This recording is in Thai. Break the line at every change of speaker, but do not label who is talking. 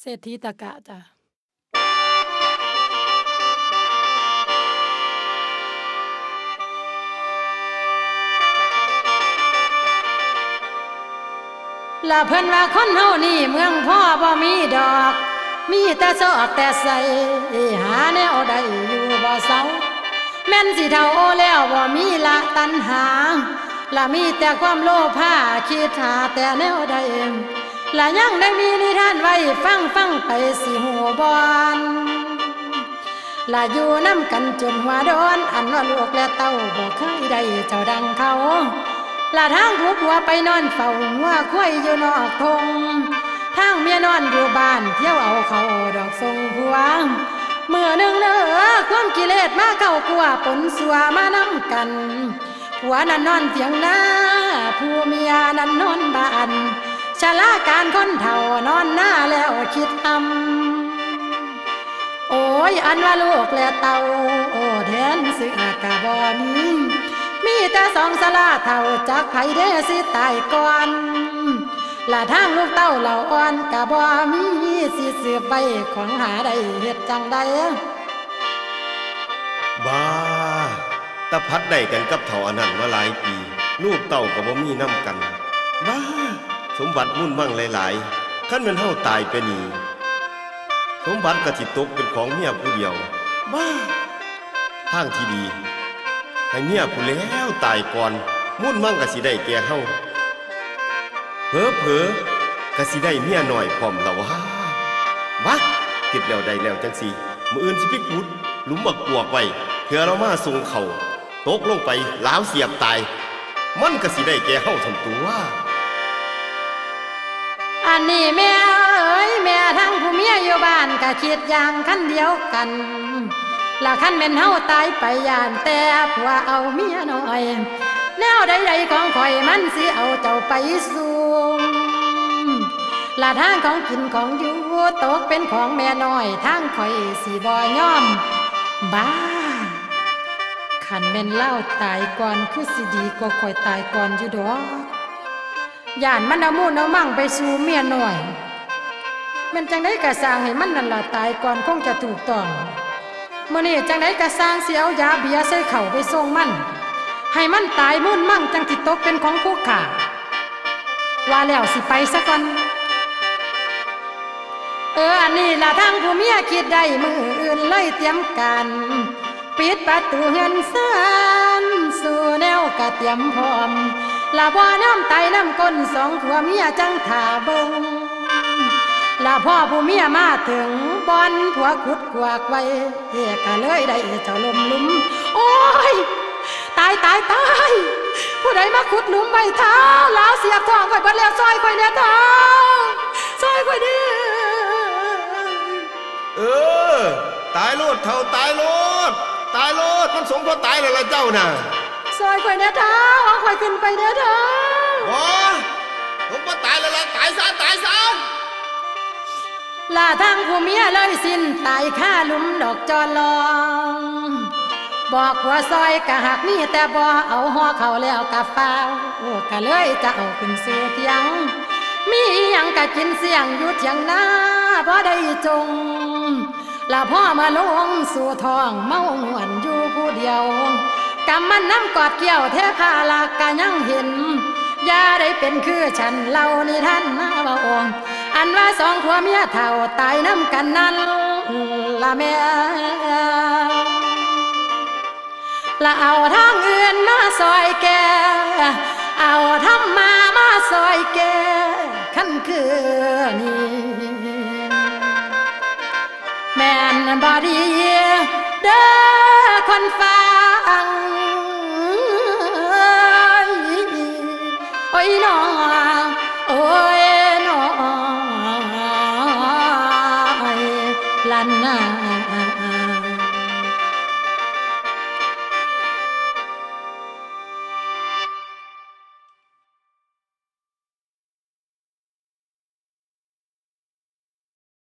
เศรษฐีตะกะจ้ะละเพิ่นว่าคนเฮานี่เมืองพ่อบ่มีดอก มีแต่ซอกแต่ใส่หาแนวใดอยู่บ่เศร้าแม่นสิเท่าโอแล้วบ่มีละตัณหาละมีแต่ความโลภาคิดหาแต่แนวใด และยังได้มีนิทานไว้ฟังฟังไปสิหัวบอนละอยู่น้ำกันจนหัวโดน อันว่าลูกและเต้าบ่เคยได้เจ้าดังเขาละทางผัวผัวไปนอนเฝ้าหัวควายอยู่นอกทงทางเมียนอนอยู่บ้านเที่ยวเอาเขาดอกทรงผัวเมื่อหนึ่งเนอความกิเลสมาเข้ากัวปนสัวมานำกันผัวนั้นนอนเถียงหน้าผู้เมียนั้นนอนบ้าน ชะลาการคนเฒ่านอนหน้าแล้วคิดทำโอ้ยอันว่าลูกและเต่าโอ้แทนสิอากาบอมีมีแต่สองสลาเท่าจากไผเดสิตายก่อนละทางลูกเต้าเหล่าอ่อนกะบ่มีสิสืบไปของหาได้เฮ็ดจังใด
บ้าตะพัดได้กันกับเถ่าอนันต์มาหลายปี ลูกเต่ากับบ่มีน้ำกัน สมบัติมุ่นมั่งหลายๆขั้นมันเฮาตายไปนี่สมบัติกะสิตกเป็นของเมียผู้เดียวบ้าทางที่ดี ให้เมียผู้แล้วตายก่อน มุ่นมั่งกะสิได้แก่เฮาเผลอเผลอๆกะสิได้เมียหน่อยพร้อมแล้วว่าบ้าคิดแล้วได้แล้วจังสิมื้ออื่นสิพิกุดหลุมบักปวกไว้เพื่อเรามาส่งเขาตกลงไปล้าวเสียบตาย มันกะสิได้แก่เฮาทำตัว
อันนี้แม่เอ้ยแม่ทั้งผู้เมียอยู่บ้านก็คิดอย่างคันเดียวกันละคันเป็นเฮาตายไปย่านแต่ผัวเอาเมียน้อย แนวใดๆของข่อยมันสิเอาเจ้าไปสู่ละทางของกินของอยู่ตกเป็นของแม่น้อยทางข่อยสิบ่ยอม บ้าขันแม่นเล่าตายก่อนคือสิดีก็ข่อยตายก่อนอยู่ดอก ย่านมันเอามูนเอามั่งไปสู่เมียหน้อย มันจังได้กะสร้างให้มันนั่นละตายก่อนคงจะถูกต้องเมื่อนี้จังได้กะสร้างเสียเอยาเบียใส่เข่าไปส่งมัน ให้มันตายมุ่นมั่งจังติดตกเป็นของผู้ข่าว่าแล้วสิไปซะก่อนเอออันนี้ละทางผู้เมียคิดได้มืออื่นเลยเตรียมการปิดประตูเฮือนซานสู่แนวกะเตรียมพร้อม ละพ่อน้ำไตน้ำก้นสองผัวเมียจังถ่าเบิงละพ่อผู้เมียมาถึงบอนผัวขุดกวากไว้เอกก็เลยได้เจ้าลมลุม โอ้ย ตายตายตายผู้ใดมาขุดหลุมไว้เท้าแล้วเสียบทองข่อยเบัดแล้วซอยข่อยเนี่ยเท้าซอยข่อยด้อ
เออ ตายโลดเท่าตายโลด ตายโลดมันสมพอตายแล้วล่ะเจ้าน่ะ
ซอยข่อยเนี่ยเท้าเอาข่อยขึ้นไปเนี่ยเท้า
ว้าผมก็ตายแล้วล่ะตายซะตายซะ
ลาทางผู้เมียเลยสิ้นตายค่าหลุมดอกจอลอง บอกว่าซอยกะหักนี่แต่บ่เอาหัวเขาแล้วกะฟ้าวโอ้กะเลยจะเอาขึ้นสู่เทียง มีอิหยังกะกินเสียงอยู่เทียงหน้าบ่ได้จงละพ่อมาลงสู่ท้องเมาหวนอยู่ผู้เดียว กำมันน้ำกอดเกี่ยวเทพาลากกะยังเห็นยาได้เป็นคือฉันเล่านิท่านนาบ่องอันว่าสองผัวเมียเท่าตายน้ำกันนั้นละแม่ละเอาทางอื่นมาซอยแก เอาทำมามาซอยแกขั้นคือนี่แม่นบอดีเด้อคนฟัง I'm not.